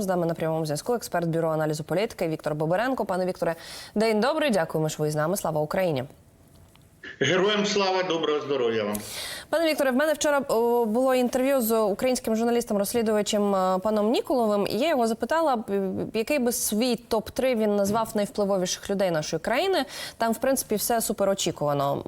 З нами на прямому зв'язку експерт бюро аналізу політики Віктор Боберенко. Пане Вікторе, день добрий. Дякуємо, що ви з нами. Слава Україні. Героям слава, доброго здоров'я вам. Пане Вікторе, в мене вчора було інтерв'ю з українським журналістом-розслідувачем е, паном Ніколовим. Я його запитала, який би свій топ 3 він назвав найвпливовіших людей нашої країни. Там, в принципі, все суперочікувано.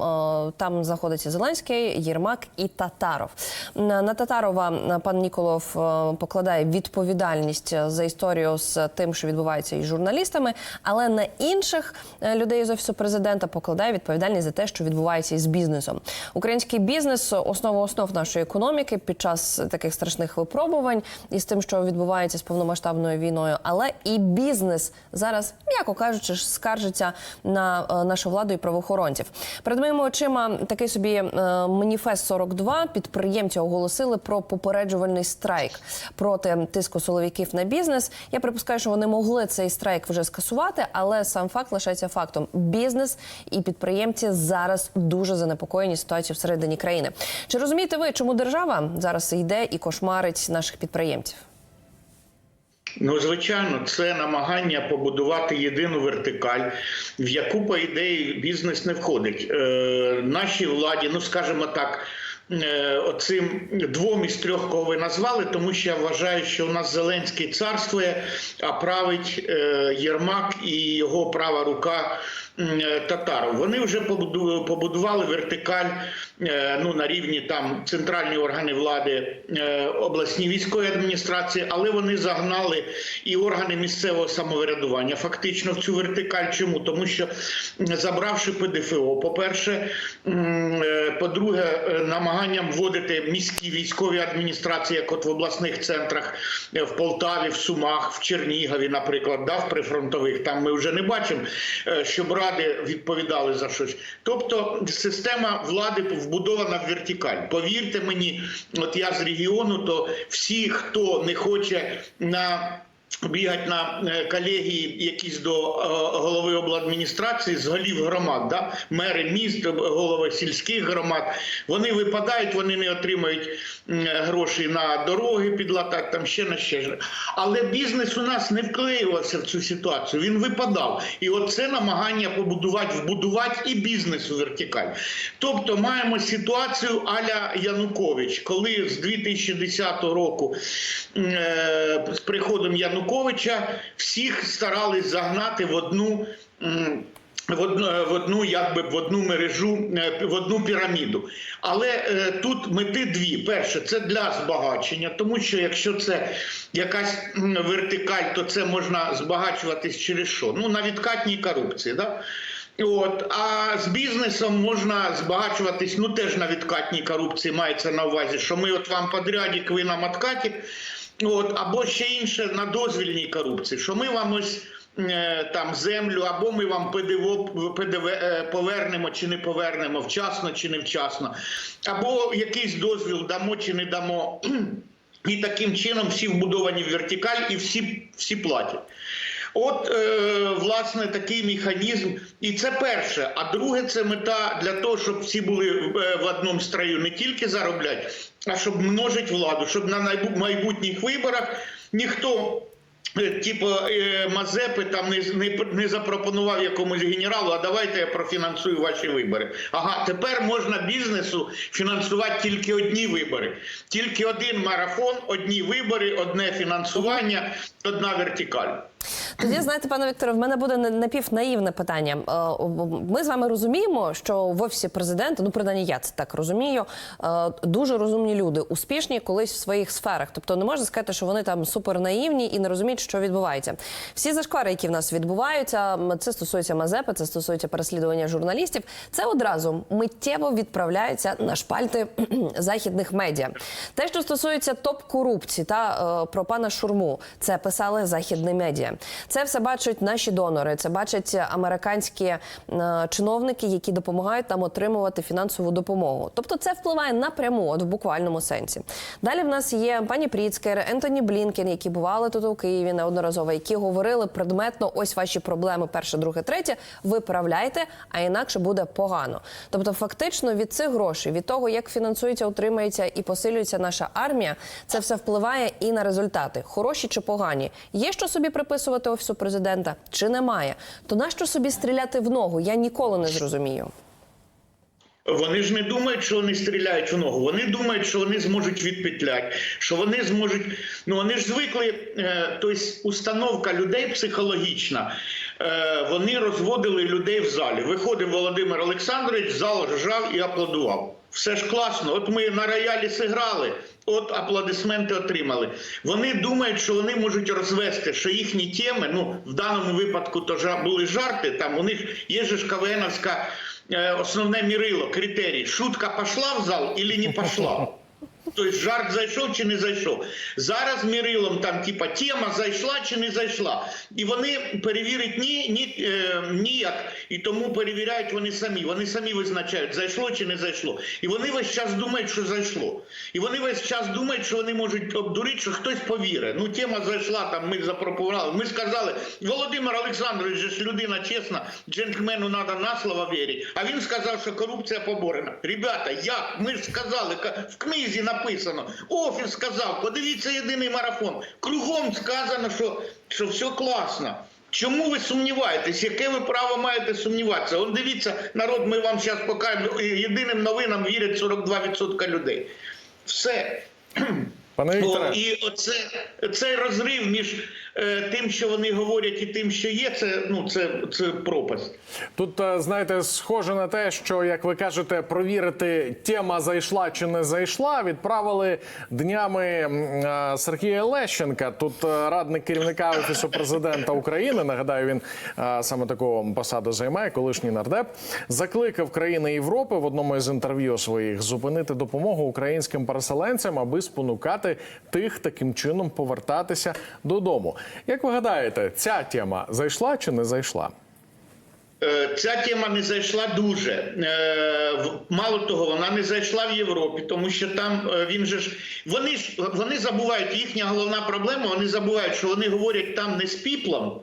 Е, Там знаходиться Зеленський, Єрмак і Татаров. На Татарова е, пан Ніколов покладає відповідальність за історію з тим, що відбувається із журналістами, але на інших людей з офісу президента покладає відповідальність за те, що відбувається із бізнесом. Український бізнес основа основ нашої економіки під час таких страшних випробувань і з тим, що відбувається з повномасштабною війною. Але і бізнес зараз, м'яко кажучи, скаржиться на е, нашу владу і правоохоронців. Перед моїми очима такий собі е, маніфест 42 Підприємці оголосили про попереджувальний страйк проти тиску силовиків на бізнес. Я припускаю, що вони могли цей страйк вже скасувати, але сам факт лишається фактом. Бізнес і підприємці зараз дуже занепокоєні ситуацією всередині країни. Чи розумієте ви, чому держава зараз йде і кошмарить наших підприємців? Ну, звичайно, це намагання побудувати єдину вертикаль, в яку, по ідеї, бізнес не входить. Е, нашій владі, ну скажімо так. Е, Оцим двом із трьох, кого ви назвали, тому що я вважаю, що у нас Зеленський царствує, а править е, Єрмак і його права рука е, Татаров. Вони вже побудували вертикаль ну, на рівні там центральні органи влади, обласні військові адміністрації, але вони загнали і органи місцевого самоврядування фактично в цю вертикаль. Чому? Тому що забравши ПДФО, по-перше, е, по-друге, е, намаганням вводити міські військові адміністрації, як от в обласних центрах е, в Полтаві, в Сумах, в Чернігові, наприклад, да, в прифронтових, там ми вже не бачимо, е, щоб ради відповідали за щось. Тобто система влади вбудована в вертикаль. Повірте мені, от я з регіону, то всі, хто не хоче на Бігать на е, колегії якісь до е, голови обладміністрації з голів громад, да? мери міст, голови сільських громад. Вони випадають, вони не отримають гроші на дороги підлатати, там ще на ще. Але бізнес у нас не вклеювався в цю ситуацію. Він випадав. І от це намагання побудувати, вбудувати і бізнес у вертикаль. Тобто маємо ситуацію аля Янукович, коли з 2010 року е, з приходом Януковича всіх старались загнати в одну. В одну, в одну, якби в одну мережу, е, в одну піраміду. Але е, тут мети дві: перше, це для збагачення, тому що якщо це якась вертикаль, то це можна збагачуватись через що? Ну на відкатній корупції. Да? От, а з бізнесом можна збагачуватись, ну теж на відкатній корупції мається на увазі, що ми от вам подрядик, ви нам откатик, от, або ще інше на дозвільній корупції, що ми вам ось е, там землю, або ми вам ПДВ, ПДВ е, повернемо чи не повернемо, вчасно чи не вчасно, або якийсь дозвіл дамо чи не дамо. І таким чином всі вбудовані в вертикаль і всі, всі платять. От, е, власне, такий механізм. І це перше. А друге, це мета для того, щоб всі були е, в одному строю не тільки заробляти, а щоб множити владу, щоб на майбутніх виборах ніхто. е, Типу е, Мазепи там не, не, не запропонував якомусь генералу, а давайте я профінансую ваші вибори. Ага, тепер можна бізнесу фінансувати тільки одні вибори. Тільки один марафон, одні вибори, одне фінансування, одна вертикаль. Тоді знаєте, пане Вікторе, в мене буде не- напівнаївне питання. Е, Ми з вами розуміємо, що в офісі президента, ну принаймні я це так розумію, е, дуже розумні люди, успішні колись в своїх сферах. Тобто не можна сказати, що вони там супернаївні і не розуміють, що відбувається. Всі зашквари, які в нас відбуваються, це стосується Мазепи, це стосується переслідування журналістів. Це одразу миттєво відправляється на шпальти західних медіа. Те, що стосується топ-корупції та е, про пана Шурму, це писали західні медіа. Це все бачать наші донори, це бачать американські е, чиновники, які допомагають нам отримувати фінансову допомогу. Тобто це впливає напряму, от в буквальному сенсі. Далі в нас є пані Пріцкер, Ентоні Блінкен, які бували тут у Києві неодноразово, які говорили предметно: ось ваші проблеми, перше, друге, третє. Виправляйте, а інакше буде погано. Тобто, фактично від цих грошей, від того, як фінансується, утримується і посилюється наша армія, це все впливає і на результати, хороші чи погані. Є що собі приписувати офісу президента, чи немає? То нащо собі стріляти в ногу? Я ніколи не зрозумію. Вони ж не думають, що вони стріляють у ногу. Вони думають, що вони зможуть відпетляти, що вони зможуть. Ну вони ж звикли. Тобто установка людей психологічна. Е, вони розводили людей в залі. Виходив Володимир Олександрович, зал ржав і аплодував. Все ж класно. От ми на роялі зіграли, от аплодисменти отримали. Вони думають, що вони можуть розвести, що їхні теми, ну в даному випадку то жа- були жарти. Там у них є ж КВНовська е, основне мірило, критерій. Шутка пішла в зал або не пішла. Тобто жарт зайшов чи не зайшов. Зараз мірилом там, типа, тема зайшла чи не зайшла. І вони перевірить ні, ні, е, ніяк. І тому перевіряють вони самі. Вони самі визначають, зайшло чи не зайшло. І вони весь час думають, що зайшло. І вони весь час думають, що вони можуть обдурити, що хтось повірить. Ну, тема зайшла, там ми запропонували. Ми сказали, Володимир Олександрович ж людина чесна, джентльмену треба на слово вірити. А він сказав, що корупція поборена. Ребята, як? Ми ж сказали, ка- в книзі написано, офіс сказав, подивіться єдиний марафон. Кругом сказано, що, що все класно. Чому ви сумніваєтесь? Яке ви право маєте сумніватися? Он дивіться, народ, ми вам зараз покажемо. Єдиним новинам вірять 42% людей. Все. Пане О, Вікторе, і оце цей розрив між е, тим, що вони говорять, і тим, що є, це ну це, це пропасть. тут е, знаєте, схоже на те, що як ви кажете, провірити тема зайшла чи не зайшла. Відправили днями е, Сергія Лещенка. Тут е, радник керівника офісу президента України. Нагадаю, він саме таку посаду займає, колишній нардеп. Закликав країни Європи в одному із інтерв'ю своїх зупинити допомогу українським переселенцям, аби спонукати тих таким чином повертатися додому. Як ви гадаєте, ця тема зайшла чи не зайшла? Е, Ця тема не зайшла дуже. Е, Мало того, вона не зайшла в Європі, тому що там е, він же ж вони ж вони забувають їхня головна проблема. Вони забувають, що вони говорять там не з піплом.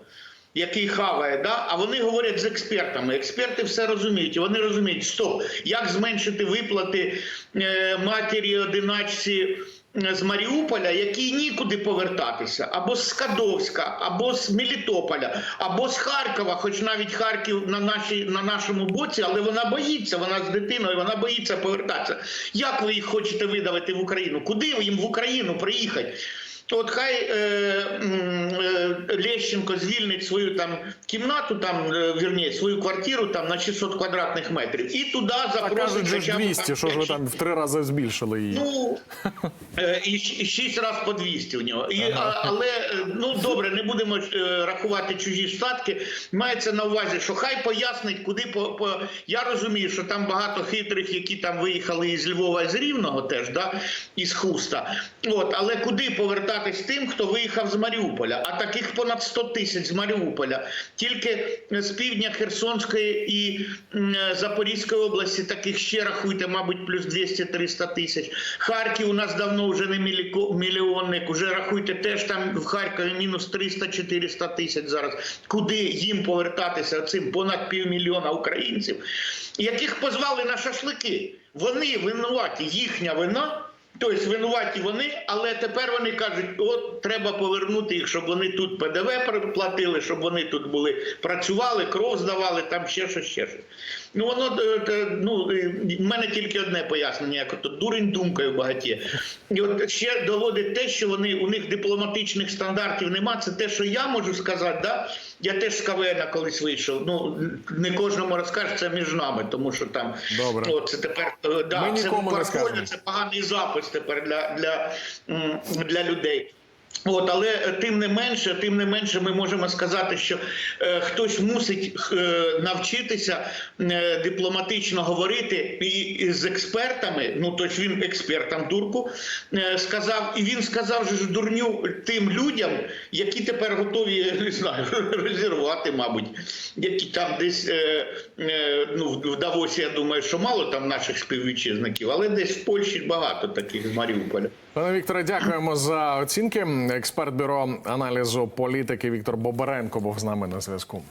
Який хаває, да? а вони говорять з експертами. Експерти все розуміють. І вони розуміють, стоп, як зменшити виплати матері одиначці з Маріуполя, який нікуди повертатися, або з Скадовська, або з Мелітополя, або з Харкова, хоч навіть Харків на, нашій, на нашому боці, але вона боїться, вона з дитиною, вона боїться повертатися. Як ви їх хочете видавити в Україну? Куди їм в Україну приїхати? От хай е, е, Лещенко звільнить свою там кімнату, там е, вірні, свою квартиру там на 600 квадратних метрів, і туди запросить же ж хоча б 200, що ж ви там в три рази збільшили її. Ну е, і шість разів по 200 у нього. І, а, але е, ну добре, не будемо е, рахувати чужі статки. Мається на увазі, що хай пояснить, куди по, по я розумію, що там багато хитрих, які там виїхали із Львова, з Рівного теж, да, із Хуста. От, але куди повертатись тим, хто виїхав з Маріуполя? А таких понад 100 тисяч з Маріуполя. Тільки з півдня Херсонської і Запорізької області таких ще рахуйте, мабуть, плюс 200-300 тисяч. Харків у нас давно вже не мільйонник. Уже рахуйте, теж там в Харкові мінус 300-400 тисяч зараз. Куди їм повертатися цим понад півмільйона українців, яких позвали на шашлики? Вони винуваті, їхня вина. Тобто винуваті вони, але тепер вони кажуть, от треба повернути їх, щоб вони тут ПДВ платили, щоб вони тут були, працювали, кров здавали, там ще щось, ще щось. Ну воно е, е, ну е, в мене тільки одне пояснення, як ото дурень думкою багаті. І от ще доводить те, що вони у них дипломатичних стандартів нема. Це те, що я можу сказати. Да? Я теж з КВН колись вийшов. Ну не кожному розкажеш, це між нами, тому що там Добре. О, це тепер е, да, Ми це нікому не це поганий запис тепер для, для, для людей. От, але е, тим не менше, тим не менше, ми можемо сказати, що е, хтось мусить е, навчитися е, дипломатично говорити і, і з експертами. Ну тобто він експертам турку е, сказав, і він сказав же дурню тим людям, які тепер готові не знаю, розірвати, мабуть, які там десь е, е, ну в Давосі, я думаю, що мало там наших співвітчизників, але десь в Польщі багато таких з Маріуполя. Пане Вікторе, дякуємо за оцінки. Експерт бюро аналізу політики Віктор Бобаренко був з нами на зв'язку.